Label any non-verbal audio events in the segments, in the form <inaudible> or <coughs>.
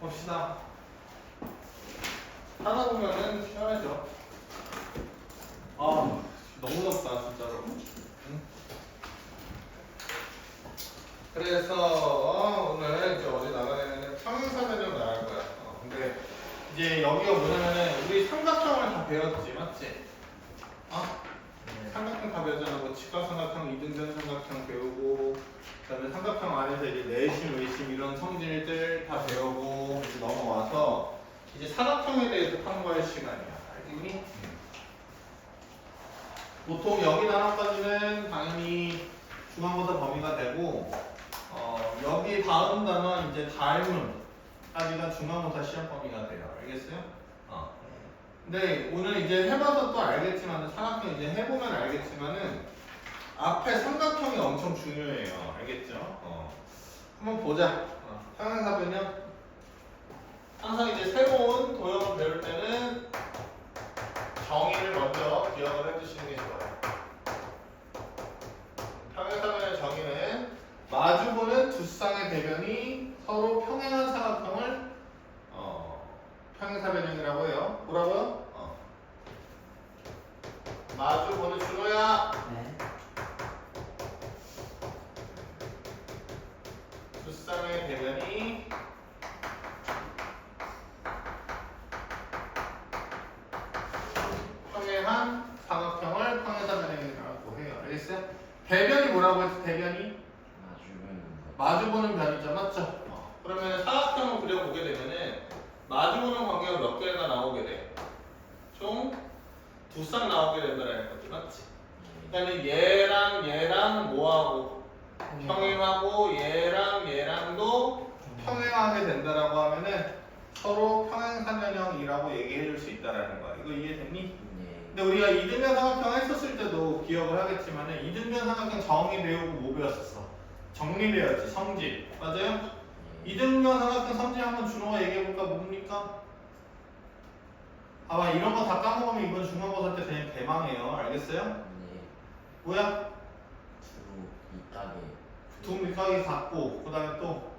봅시다. 하다 보면은 시원하죠. 아, 너무 덥다, 진짜로. 응? 그래서 오늘 이제 어디 나가려면 평행사변으로 나갈 거야. 어, 근데 이제 여기가 뭐냐면은 우리 삼각형을 다 배웠지, 맞지? 어? 삼각형 다 배웠잖아. 뭐 직각삼각형, 이등변 삼각형 배우고 그다음에 삼각형 안에서 이제 내심, 외심 이런 성질들 다 배우고 이제 넘어와서 이제 사각형에 대해서 탐구할 시간이야. 알겠니? 보통 여기 단어까지는 당연히 중앙보다 범위가 되고 어, 여기 다음 단어 이제 닮음까지가 중앙보다 시험 범위가 돼요. 알겠어요? 어. 근데 오늘 이제 해봐서 또 알겠지만 삼각형 이제 해보면 알겠지만은 앞에 삼각형이 엄청 중요해요. 알겠죠? 어. 한번 보자. 어. 평행사변형 항상 이제 새로운 도형을 배울 때는 정의를 먼저 기억을 해두시는 게 좋아요. 평행사변의 정의는 마주보는 두 쌍의 대변이 서로 평행한 사각형을 어, 평행사변형이라고 해요. 뭐라고요? 어. 마주보는 준호야. 네. 두 쌍의 대변이 평행한 사각형을 평행사변형이라고 해요. 알겠어요? 대변이 뭐라고 했어? 대변이 마주보는 마주보는 변이죠, 맞죠? 어. 그러면 사각형을 그려보게 되면은 마주보는 관계가 몇 개가 나오게 돼? 총 두 쌍 나오게 된다는 거지, 맞지? 그러니까 얘랑 얘랑 뭐하고 평행하고 얘랑 얘랑도 평행하게 된다라고 하면은 서로 평행사변형이라고 얘기해 줄 수 있다라는 거야. 이거 이해됐니? 네. 근데 우리가 이등변 삼각형 했었을 때도 기억을 하겠지만은 이등변 삼각형 정의 배우고 뭐 배웠었어? 정리 배웠지, 성질. 맞아요? 이등변 삼각형 성질 한번 준호가 얘기해 볼까? 뭡니까? 아마 이런 거 다 까먹으면 이번 중간고사 때 그냥 대망해요. 알겠어요? 네. 뭐야? 주로 이따게 두 밑각이 같고 그 다음에 또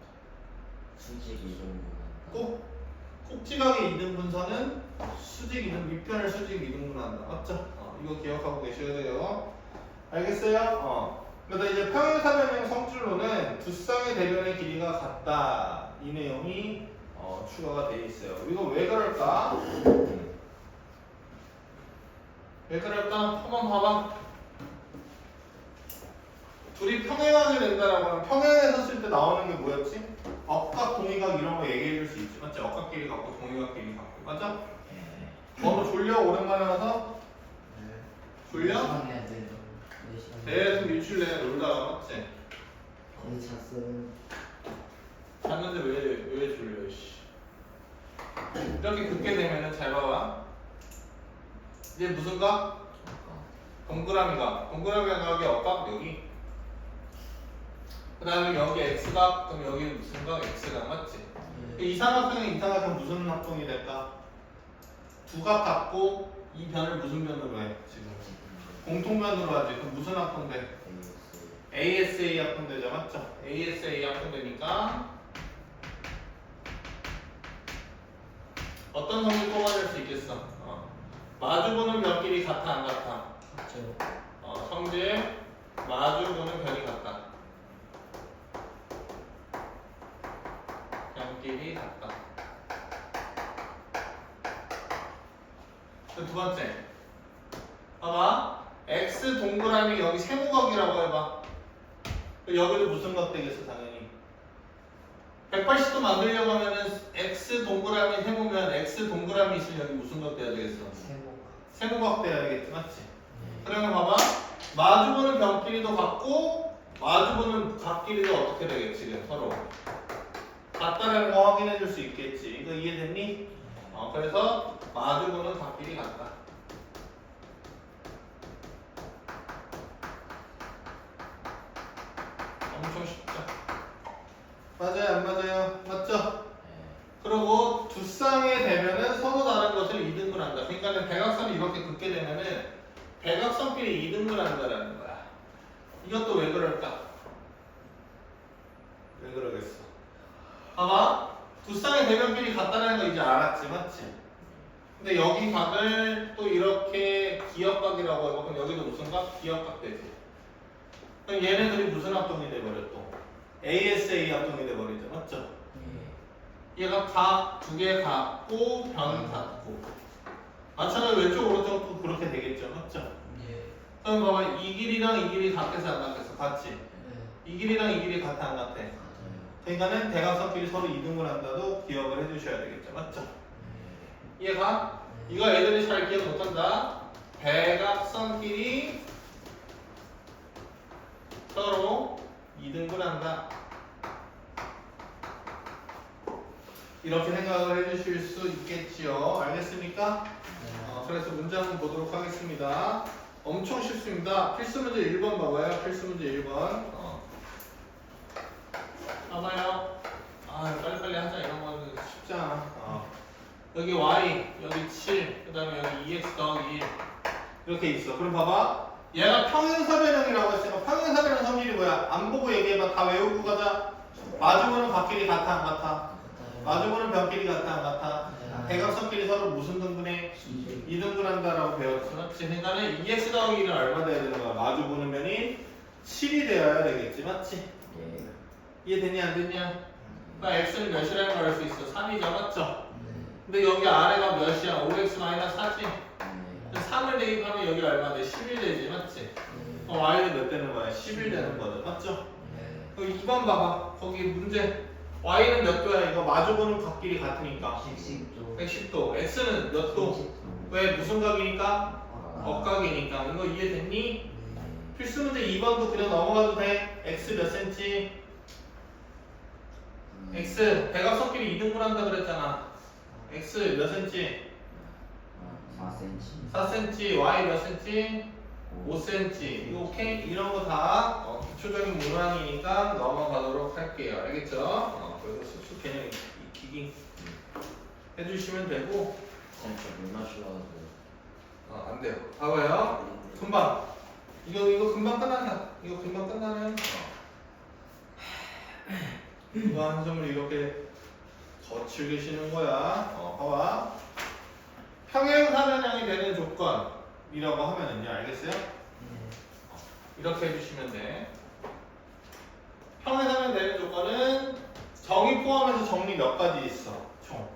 수직 이동분한다. 꼭 꼭지각의 이등분선은 수직 이등 밑변을 수직 이등분한다. 맞죠? 어, 이거 기억하고 계셔야 돼요. 알겠어요? 어. 그래서 이제 평행사변형 성질로는 두 쌍의 대변의 길이가 같다. 이 내용이 어, 추가가 돼 있어요. 이거 왜 그럴까? 왜 그럴까? 한번 봐봐. 둘이 평행하게 된다라고 하면 평행해서 쓸 때 나오는 게 뭐였지? 억각, 동의각 이런 거 얘기해 줄 수 있지. 맞지? 억각끼리 같고 동의각끼리 같고. 네. 너무 졸려? 오랜만에 와서? 졸려? 시간에 네. 네 시간. 대충 일주일 내내 놀다가 맞지? 거의 잤어요. 잤는데 왜, 왜 졸려, 씨. 이렇게 긋게 되면은 잘 봐봐. 이제 무슨 각? 동그라미 각. 동그라미 각이 억각 여기. 그 다음에 여기 x각, 그럼 여기는 무슨 각? x각 맞지? 네. 이 삼각형이 이 삼각형 무슨 합동이 될까? 두각 같고 이 변을 무슨 변으로 해? 지금 공통변으로 하지. 그럼 무슨 합동돼? ASA 합동되죠, 맞죠? ASA 합동되니까 어떤 성질 뽑아낼 수 있겠어? 어. 마주보는 변끼리 같아 안 같아? 어, 성질 마주보는 변이 같다. 변끼리 같다. 그 두 번째. 봐봐. X 동그라미 여기 세모각이라고 해봐. 여기도 무슨 각 되겠어, 당연히. 180도 만들려고 하면은 X 동그라미 세모면 X 동그라미 있으면 여기 무슨 각 돼야 되겠어? 세모각 돼야 되겠지, 맞지? 네. 그러면 봐봐. 마주보는 변끼리도 같고 마주보는 각끼리도 어떻게 되겠지 지금 서로 같다는 거 확인해 줄 수 있겠지 이거 이해됐니? 어, 그래서 마주보는 각끼리 같다 엄청 쉽죠? 맞아요 안 맞아요? 맞죠? 네. 그리고 두 쌍의 대면은 서로 다른 것을 이등분 한다. 그러니까는 대각선이 이렇게 긋게 되면은 대각선끼리 이등분 한다라는 거야. 이것도 왜 그럴까? 왜 그러겠어? 봐봐. 두 쌍의 대변끼리 같다는 거 이제 알았지, 맞지? 근데 여기 각을 또 이렇게 기역각이라고 하고 그럼 여기도 무슨 각? 기역각 되지. 그럼 얘네들이 무슨 합동이 돼버려 또? ASA 합동이 돼버리죠, 맞죠? 예. 얘가 각 두 개 같고 변 같고 마찬가지로 왼쪽 오른쪽도 그렇게 되겠죠, 맞죠? 예. 그럼 봐봐 이 길이랑 이 길이 같겠어 안 같겠어? 같지? 네. 이 길이랑 이 길이 같아 안 같아? 맞아요. 그러니까는 대각선끼리 서로 이등분 한다도 기억을 해주셔야 되겠죠, 맞죠? 네. 이해가? 이거 애들이 잘 기억 못한다. 대각선끼리 서로 이등분한다. 이렇게 생각을 해주실 수 있겠지요. 알겠습니까? 어, 그래서 문장 보도록 하겠습니다. 엄청 쉽습니다. 필수 문제 1번 봐봐요. 필수 문제 1번. 어. 봐봐요. 아, 빨리빨리 하자. 이런 거는 쉽잖아. 어. 여기 y, 여기 7, 그 다음에 여기 2x 더하기 1. 이렇게 있어. 그럼 봐봐. 얘가 평행사 변형이라고 했으니까 평행사 변형 성질이 뭐야? 안 보고 얘기해봐. 다 외우고 가자. 마주보는 각끼리 같아, 안 같아? 마주보는 변끼리 같아, 안 같아? 대각선끼리 서로 무슨 등분해? 이. 2등분한다라고 배웠지. 맞지? 그러니까는 2x 더하기 1은 얼마 돼야 되는 거야? 마주보는 면이 7이 되어야 되겠지. 맞지? 예. 이해됐냐, 안 됐냐? 그러니까 x는 몇이라는 걸 알 수 있어? 3이죠. 맞죠? 네. 근데 여기 아래가 몇이야? 5x 마이너스 4지? 네. 3을 대입하면 여기 얼마 돼? 11 되지, 맞지? 네. 그럼 y는 몇 되는 거야? 11 되는 거죠, 맞죠? 네. 그럼 2번 봐봐. 거기 문제. y는 몇 도야? 이거 마주보는 각끼리 같으니까. 식식도. 110도. x는 몇 도? 왜 무슨 각이니까? 억각이니까. 이거 이해됐니? 필수 문제 2번도 그냥 넘어가도 돼. x 몇 cm? x 대각선끼리 2등분 한다 그랬잖아. X 몇 cm? 4cm. 4cm, y 몇 cm? 5cm 이거 오케이? 이런 거다 어, 기초적인 문항이니까 넘어가도록 할게요 알겠죠? 어, 그래서 수축 개념 익히기 해주시면 되고 못 맞추려고. 어, 안 돼요 봐봐요 금방 이거 이거 금방 끝난다 이거 금방 끝나는 어. 이거 한 점을 이렇게 덧칠 계시는 거야 어, 봐봐 평행사변형이 되는 조건이라고 하면은요 알겠어요? 이렇게 해주시면 돼. 평행사면 되는 조건은 정의 포함해서 정리 몇 가지 있어? 총.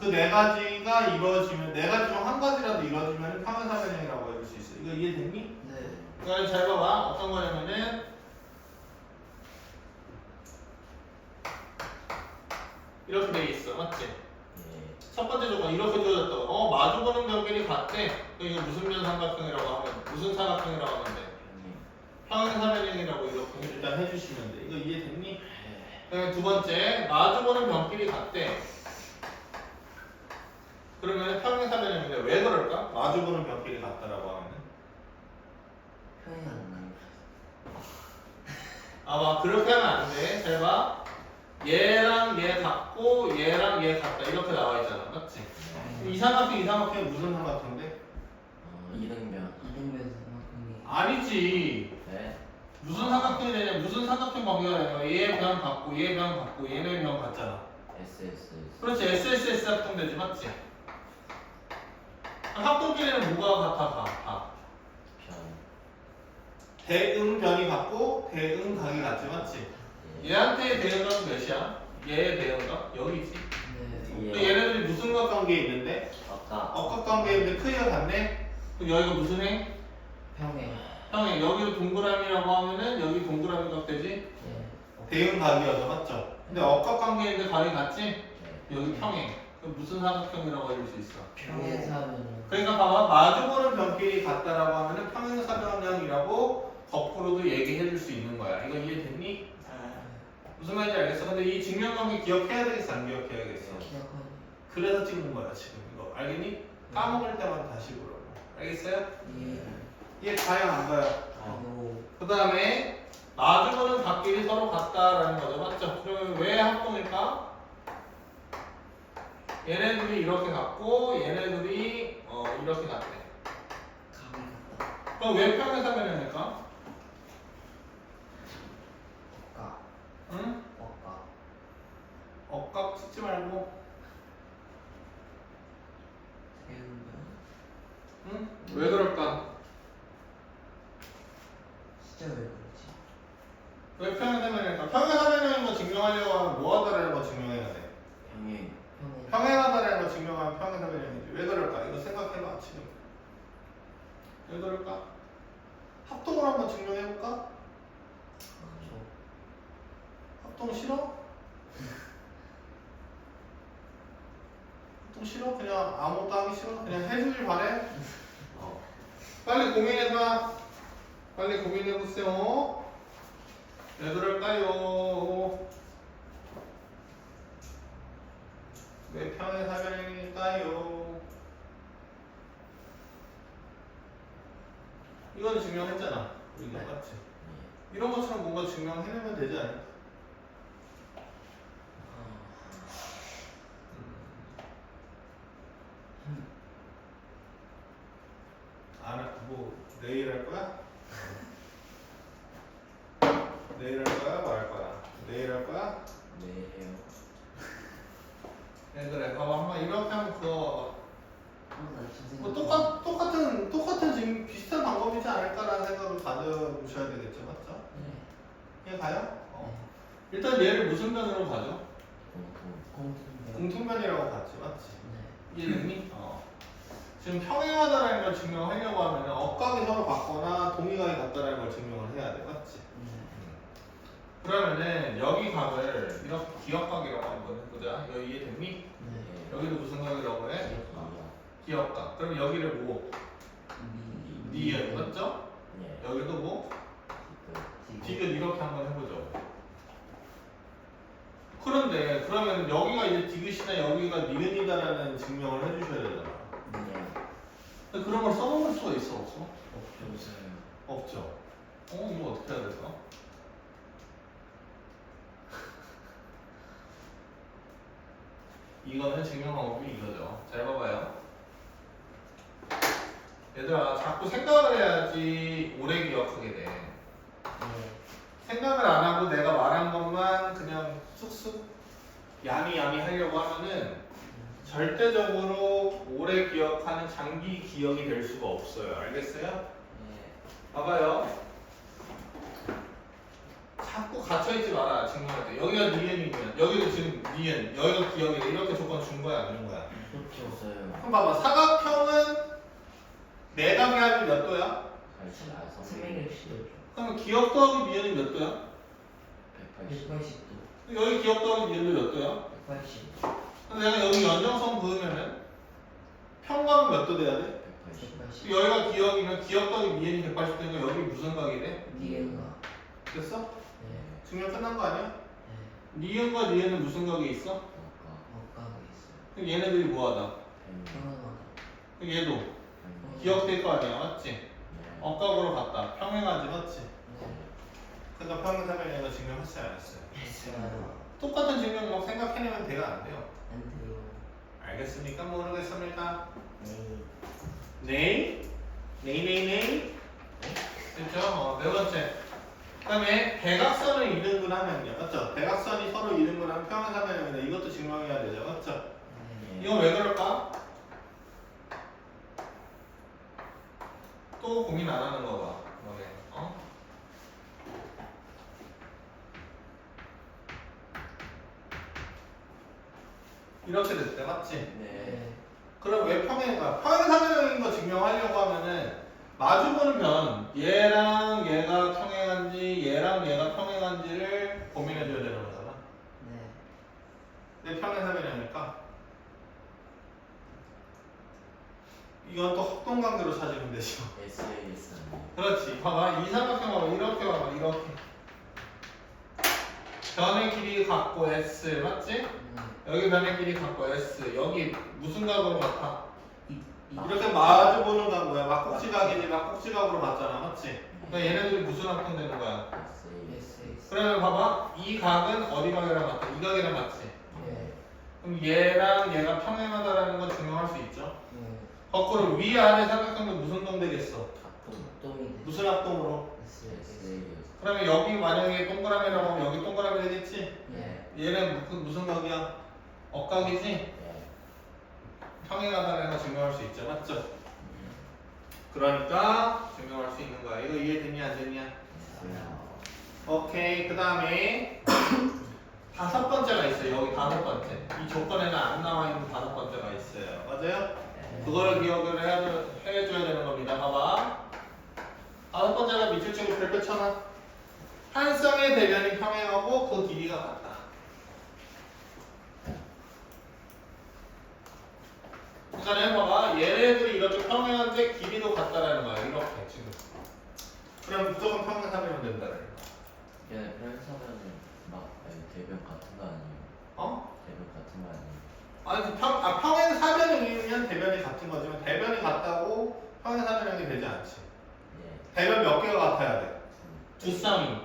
그 네 가지가 이루어지면 네 가지 중 한 가지라도 이루어지면 평행사변형이라고 해줄 수 있어. 이거 이해됐니? 네. 이걸 잘 봐봐. 어떤 거냐면은 이렇게 돼 있어, 맞지? 예. 첫 번째 조건 이렇게 주어졌다고. 어 마주 보는 변끼리 같대. 그럼 이거 무슨 면 삼각형이라고 하면 무슨 사각형이라고 하면 돼? 평행사변형이라고 이렇게 일단 해주시면 돼. 이거 이해됐니? 그다음에 두 번째 마주 보는 변끼리 같대. 그러면 평행사변형인데 왜 그럴까? 마주 보는 변끼리 같다라고 하면은 평이 안 나요. 아마 그렇게 하면 안 돼. 잘 봐. 얘랑 얘 같고 얘랑 얘 같다 이렇게 나와 있잖아, 맞지? 이 삼각형 이 삼각형 무슨 삼각형인데? 어, 이등변. 이등변 삼각형이 아니지. 네. 무슨 삼각형이 되냐? 무슨 삼각형 관계가 되냐? 얘 변 같고 얘 변 같고 얘네 변 같잖아. SSS. 그렇지 SSS 합동되지 맞지? 합동끼리는 뭐가 같아 가? 가. 변. 대응변이 같고 대응각이 같지 맞지? 예. 얘한테의 대응각은 몇이야? 얘의 대응각? 여기 있지? 네. 근데 예. 얘네들이 무슨 각 관계에 있는데? 아까. 억각 관계에 있는데 크기가 같네? 그럼 여기가 무슨 행? 평행 형이 여기도 동그라미라고 하면은 여기 동그라미 각 되지? 예. 대응 각이어서 맞죠? 근데 억각 관계인데 각이 같지? 네. 여기 평행 그럼 무슨 삼각형이라고 해줄 수 있어? 평행사변형 그러니까 봐봐 마주보는 변끼리 같다라고 하면은 평행사변형이라고 거꾸로도 얘기해 줄 수 있는 거야. 이거 이해됐니? 무슨 말인지 알겠어? 근데 이 증명관계 기억해야 되겠어? 안 기억해야겠어? 기억하니 그래서 찍는 거야 지금 이거 알겠니? 까먹을 때만 다시 보라고 알겠어요? 예 이해 가요 안 가요? 하고 그 다음에 마주보는 각끼리 서로 같다라는 거죠 맞죠? 그러면 왜 합동일까? 얘네들이 이렇게 같고 얘네들이 어, 이렇게 같대 감이 같다 그럼 왜 평행사변형일까? 응? 억까 꽉 찍지 말고. 응? 왜 그럴까? 진짜 왜 그러지? 왜 평행사면이니까 평행사면인 거 증명하려고 하면 뭐 하다라는 거 증명해야 돼 평행 평행. 평행하다라는 거 증명하면 평행사면이지 왜 그럴까? 이거 생각해봐 지금 왜 그럴까? 합동을 한번 증명해볼까? 저 합동 싫어? 합동 싫어? 그냥 아무것도 하기 싫어? 그냥 해주길 바래? 어. 빨리 고민해봐 빨리 고민해보세요 왜 그럴까요? 왜 평행사변일까요? 이건 증명했잖아 우리가 네. 맞지? 예. 이런 것처럼 뭔가 증명해내면 되지 않을까? 안, 할- 뭐, 내일 할 거야? 내일 할 거야? 뭐 할 거야? 내일 할 거야? 네 해요 네, 그래. 봐봐. 한번 이렇게 하면 그거, 어나 지금 뭐, 똑같, 똑같은, 똑같은 지금 비슷한 방법이지 않을까라는 생각을 가져보셔야 되겠죠. 맞죠? 네. 그냥 가요? 어. 네. 일단 얘를 무슨 변으로 가죠? 공통 공통변. 공통변이라고 봤지. 맞지? 네. 이해됐니? 어. 지금 평행하다라는 걸 증명하려고 하면 억각이 서로 같거나 동의각이 같다라는 걸 증명을 해야 돼. 맞지? 네. 그러면은 여기 각을 이렇게 기억각이라고 한번 해보자. 여기 이해됐니? 네. 여기를 무슨 각이라고 해? 기억 기억각. 그럼 여기를 뭐? 미. 니은 맞죠? 예 여기도 뭐? 디귿 이렇게 한번 해보죠. 그런데 그러면 여기가 이제 디귿이나 여기가 니은이다라는 증명을 해주셔야 되잖아. 네 근데 그런 걸 써먹을 수가 있어 없어? 없어요 없죠. 어 이거 어떻게 해야 될까? <laughs> 이거는 증명 방법이 이거죠. 잘 봐봐요. 얘들아 자꾸 생각을 해야지 오래 기억하게 돼. 네. 생각을 안 하고 내가 말한 것만 그냥 쑥쑥 야미 야미 하려고 하면은 절대적으로 오래 기억하는 장기 기억이 될 수가 없어요. 알겠어요? 네. 봐봐요. 자꾸 갇혀있지 마라, 때. 여기가 니은이면, 여기도 지금 니은, 여기가 기억이래. 이렇게 조건 준 거야, 안 준 거야? 그렇죠. 없어요 그럼 봐봐. 사각형은 내각이 하면 몇 도야? 그럼 기억 더하기 미연이 몇 도야? 180 180도. 여기 기억 더하기 미연도 몇 도야? 180. 그럼 내가 여기 연정성 그으면은 평각은 몇 도 돼야 돼? 180 180. 여기가 기억이면 기억 더하기 미연이 180도니까 여기 무슨 각이래? 니은가. 됐어? 네. 증명 끝난 거 아니야? 네. 니은과 니은은 무슨 각이 있어? 아까 억각이 있어요. 그럼 얘네들이 뭐하다? 평행하다. 그럼 얘도 어. 기억 될 거 아니야, 맞지? 네 억각으로 갔다. 평행하지, 맞지? 네. 그러니까 평행사면 얘가 증명했어요, 안 했어요? 했어요. 똑같은 증명력 생각해내면 돼가 안 돼요. 안 돼요. 알겠습니까? 모르겠습니까? 네. 네. 네, 네, 네. 됐죠? 어, 네 번째. 그 다음에 대각선을 이등분 하면요. 맞죠? 대각선이 서로 이등분 하면 평행사면인데 이것도 증명해야 되죠. 맞죠? 네. 이건 왜 그럴까? 또 고민 안 하는 거 봐. 너네. 어? 이렇게 됐대, 맞지? 네 네. 그럼 왜 평행가? 평행사면인 거 증명하려고 하면은 마주보는 변 얘랑 얘가 평행한지 얘랑 얘가 평행한지를 고민해줘야 되는 거잖아. 네. 내 평행사면이니까 이건 또 합동관계로 찾으면 되죠. SAS 아니에요 그렇지. 봐봐. 이 삼각형 봐봐. 이렇게 봐봐. 이렇게. 변의 길이 같고 S. 맞지? 네. 여기 변의 길이 같고 S. 여기 무슨 각으로 같아? 이. 이렇게 마주 보는 각 뭐야? 막국지각이지. 막국지각으로 봤잖아. 맞지? 그러니까 얘네들이 무슨 합동되는 거야? SAS SS. 그러면 봐봐. 이 각은 어디 각이랑 같아? 이 각이랑 같지? 네. 그럼 얘랑 얘가 평행하다라는 걸 증명할 수 있죠? 네. 거꾸로 위 아래 삼각형도 무슨 동 되겠어? 동이 무슨 합동으로? 그러면 여기 만약에 동그라미라고 하면 여기 동그라미 되겠지? 네. 얘는 무슨, 무슨 각이야? 억각이지? 네. 평행하다는 거 증명할 수 있죠, 맞죠? 그러니까 증명할 수 있는 거야. 이거 이해됐냐 안 됐냐? 됐어요. 오케이. 그 다음에 <coughs> 다섯 번째가 있어요. 여기 다섯 번째. 이 조건에는 안 나와 있는 다섯 번째가 있어요. 맞아요? 네. 그거를 기억을 해야, 해줘야 되는 겁니다. 봐봐. 다섯 번째가 밑줄 치고 별표 쳐놔. 한 쌍의 대변이 평행하고 그 길이가 같다. 그러니까 봐봐. 얘네들이 이렇게 평행한데 길이도 같다라는 거야. 이렇게 지금. 그럼 무조건 평행하면 된다라는 거야. 얘네 편사면은 막 아니, 대변 같은 거 아니에요? 어? 대변 같은 거 아니에요? 아니 그 평, 아, 평행 사변형이면 대변이 같은 거지만 대변이 같다고 평행 사변형이 되지 않지. 예. 대변 몇 개가 같아야 돼? 두. 두 쌍이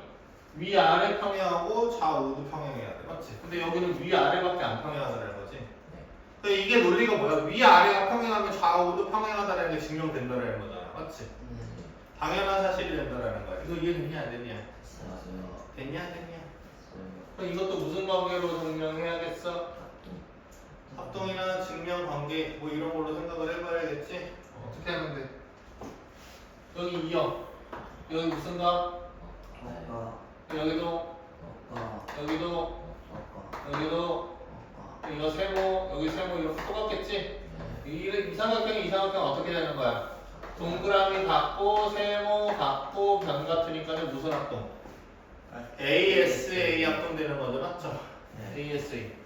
위 아래 평행하고 좌우도 평행해야 돼, 맞지? 근데 여기는 위 아래밖에 안 평행하다는 거지. 네. 근데 이게 논리가 뭐야? 위 아래가 평행하면 좌우도 평행하다는 게 증명된다는 거잖아, 맞지? 네. 당연한 사실이 된다는 거야. 이거 이해됐냐 안 됐냐? 됐어요. 됐냐 안 됐냐? 그럼 이것도 무슨 관계로 증명해야겠어? 합동. 합동이나 증명 관계 뭐 이런 걸로 생각을 해봐야겠지? 어, 어떻게 하면 돼? 여기 2요. 여기 무슨 가? 네. 어까 여기도 여기도 여기도 이거 세모 여기 세모 이렇게 똑같겠지? 이 이삼각형 이삼각형 어떻게 되는 거야? 동그라미 같고 세모 같고 변 같으니까 무슨 합동? ASA 합동 되는 거죠, 맞죠? 네. ASA.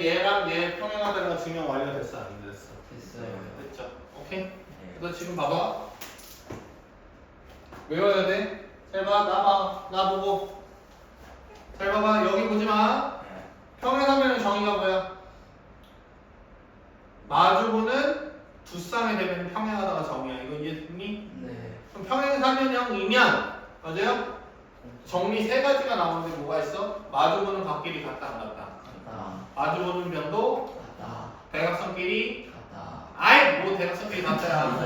얘랑 얘 평행하다는 거 증명 완료됐어, 안 됐어? 됐어요 됐죠? 오케이? 네. 너 지금 봐봐. 외워야 돼. 잘 봐, 나 봐, 나 보고. 잘 봐봐, 여기 보지 마. 네. 평행하면 정의가 뭐야? 마주보는 두 쌍의 대변이 평행하다가 정의야. 이거 이해됐니? 네 그럼 평행사변형이면 맞아요? 정리 세 가지가 나오는데 뭐가 있어? 마주보는 각끼리 같다 안 같다? 같다 마주 보는 변도 같다 대각선끼리 같다 아이 뭐 대각선끼리 같다야.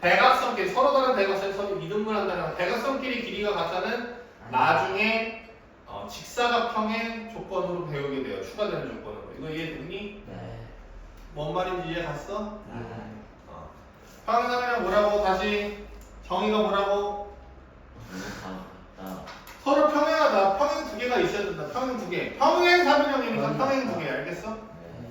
대각선끼리 서로 다른 대각선이 서로 이등분 한다는 거. 대각선끼리 길이가 같다는 나중에 어, 직사각형의 조건으로 배우게 돼요. 추가되는 조건으로. 이거 이해됐니? 네 뭔 말인지 이해 갔어? 네. 어. 평행사변형 뭐라고? 다시 정의가 뭐라고? 다 같다. 서로 평행하다. 평행 두 개가 있어야 된다. 평행 두 개. 평행 사변형이니까 평행 평행 두. 개. 알겠어? 네.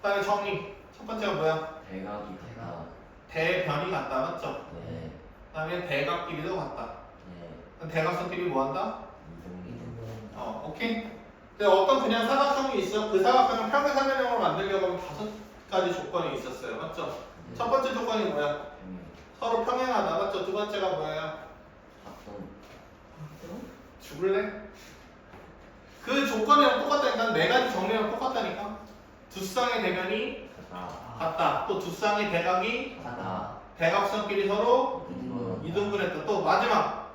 그다음에 정의. 첫 번째가 뭐야? 대각이 같다. 대변이 같다. 맞죠? 네. 그다음에 대각끼리도 같다. 네. 그럼 대각선끼리 뭐 한다? 이동. 어, 오케이. 근데 어떤 그냥 사각형이 있어. 그 사각형을 평행 사변형으로 만들려고 하면 다섯 가지 조건이 있었어요. 맞죠? 첫 번째 조건이 뭐야? 평행. 서로 평행하다. 맞죠? 두 번째가 뭐예요? 죽을래? 그 조건이랑 똑같다니까. 네 가지 정리랑 똑같다니까. 두 쌍의 대변이 같다. 또 두 쌍의 대각이 같다 대각선끼리 서로. 이등분했다. 또 마지막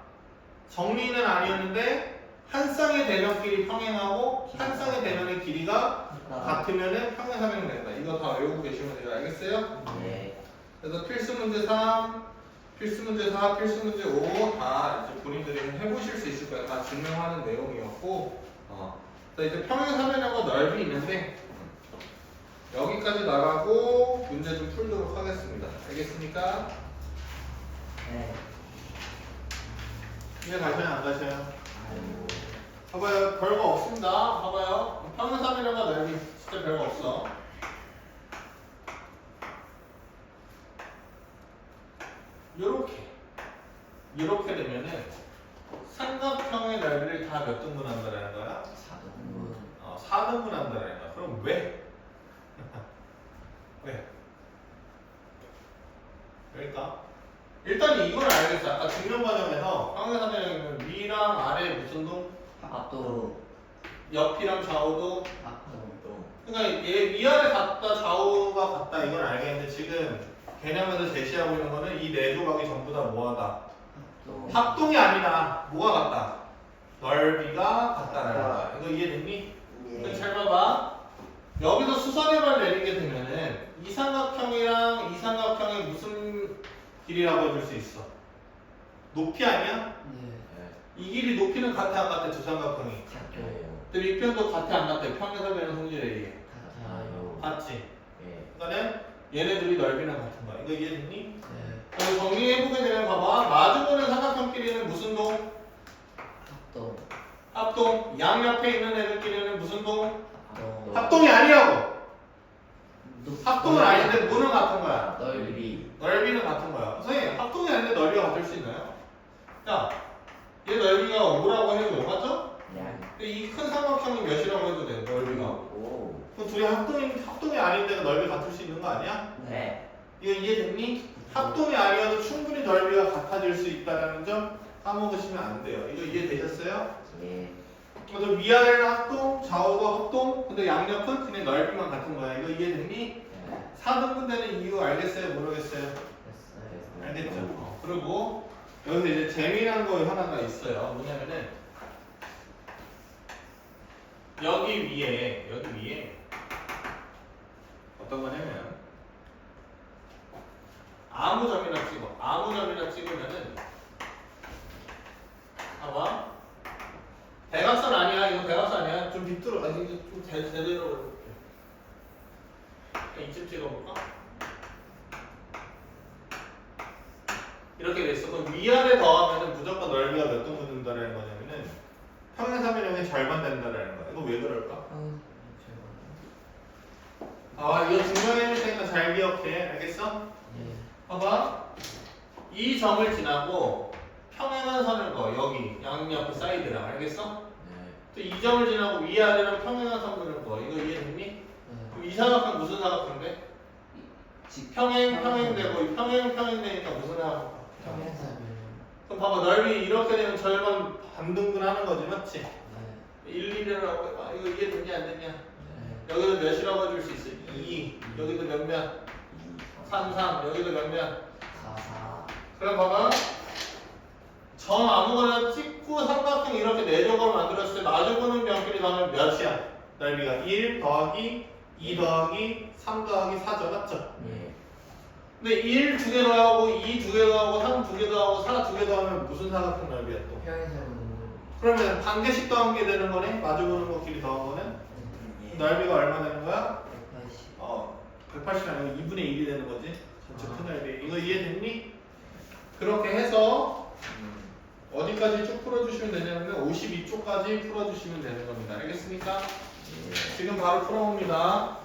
정리는 아니었는데 한 쌍의 대변끼리 평행하고 한 쌍의 대변의 길이가 같다 같으면은 평행사변이 된다. 이거 다 외우고 계시면 돼요. 알겠어요? 네. 그래서 필수 문제 3, 필수 문제 4, 필수 문제 5 다 이제 본인들이 해보실 수 있을 거예요. 다 증명하는 내용이었고, 어. 그래서 이제 평행 사변형과 넓이 있는데 여기까지 나가고 문제 좀 풀도록 하겠습니다. 알겠습니까? 네 이해 가셔요? 안 가셔요? 아이고. 봐봐요. 별거 없습니다. 봐봐요. 평행 사변형과 넓이 진짜 별거 없어. 요렇게 이렇게 되면은 삼각형의 넓이를 다 몇 등분 한다는 거야? 사등분. 어, 4등분 한다는 거야. 그럼 왜? <laughs> 왜? 왜일까? 일단 이걸 알겠어. 아까 증명 과정에서 평행사변형이면 위랑 아래 무슨 동? 합도 옆이랑 좌우도 합동. 그러니까 얘 위아래 같다 좌우가 같다 이건 알겠는데 지금 개념에서 제시하고 있는 거는 이 네 조각이 전부 다 뭐하다? 합동이 아니라 뭐가 같다? 넓이가 같다는 거야. 이거 이해됐니? 그럼 예잘 봐봐. 여기서 수선해발 내리게 되면은 이 삼각형이랑 이 삼각형의 무슨 길이라고 해줄 수 있어? 높이 아니야? 네 네. 이 길이 높이는 같아 안 같아? 두 삼각형이. 같아요. 근데 밑편도 같아 안 같아? 평행사변의 성질에 의해. 같아요. 같지? 예. 그러니까 얘네들이 넓이는 거야 이거 이해됐니? 네. 그럼 정리해보게 되면 봐봐 마주보는 삼각형끼리는 무슨 동? 합동. 합동 양옆에 있는 애들끼리는 무슨 동? 합동. 합동이 아니라고 높- 합동은 아닌데 무는 같은 거야 넓이. 넓이는 같은 거야 선생님 합동이 아닌데 넓이가 같을 수 있나요? 야 얘 넓이가 5라고 해도 맞죠? 양. 근데 이 큰 삼각형이 몇이라고 해도 돼 넓이가 오. 그럼 둘이 합동이, 합동이 아닌데 넓이 같을 수 있는 거 아니야? 네. 이거 이해됐니? 합동이 아니어도 충분히 넓이가 같아질 수 있다는 점 까먹으시면 안 돼요 이거 이해되셨어요? 예. 그래서 위아래는 합동, 좌우가 합동, 근데 양옆은 그냥 넓이만 같은 거야. 이거 이해됐니? 네. 4등분 되는 이유 알겠어요? 모르겠어요? 알겠죠? 어, 그리고 여기서 이제 재미난 거 하나가 있어요. 뭐냐면은 여기 위에 여기 위에 어떤 거냐면 아무 점이나 찍어. 아무 점이나 찍으면은 봐봐. 대각선 아니야. 이거 대각선 아니야. 좀 비뚤어. 아 이거 좀 제, 제대로 이렇게. 이쯤 찍어볼까? 이렇게 돼 있어. 그럼 위아래 더하면은 무조건 넓이가 몇 등분 된다는 거냐면은 평행사변형의 절반 된다는 거야. 이거 왜 그럴까? 아, 아 이거 중요해 줄 테니까 잘 기억해. 알겠어? 네. 봐봐. 이 점을 지나고 평행한 선을 그어. 여기 양옆 사이드랑 알겠어? 네. 또이 점을 지나고 위아래랑 평행한 선을 그어. 이거 이해됐니? 네. 그럼 이 사각형 무슨 사각형인데? 직- 평행 평행되고 이 평행 평행되니까 무슨 사각형? 그럼 봐봐 넓이 이렇게 되면 절반 반등분 하는 거지 맞지? 네. 1, 2라고 해봐 이거 이해됐냐 안 됐냐 네. 여기도 몇이라고 해줄 수 있어 2 여기도 몇몇 3, 3 여기도 몇몇 사사. 그럼 봐봐 점 아무거나 찍고 삼각형 이렇게 네 조각을 만들었을 때 마주보는 변끼리 나면 몇이야? 넓이가 1 더하기 2 더하기 3 더하기 4죠 맞죠? 예. 근데 1 두 개 더하고 2 두 개 더하고 3 두 개 더하고 4 두 개 더하면 무슨 사각형 넓이야 또? 평행사변. 그러면 반 개씩 더한 게 되는 거네 마주보는 것끼리 더한 거는 넓이가 얼마 되는 거야? 180. 어 180이 아니고 2분의 1이 되는 거지 전체 큰 넓이 이거 이해됐니? 그렇게 해서 음. 어디까지 쭉 풀어주시면 되냐면 52쪽까지 풀어주시면 되는 겁니다 알겠습니까? 예. 지금 바로 풀어봅니다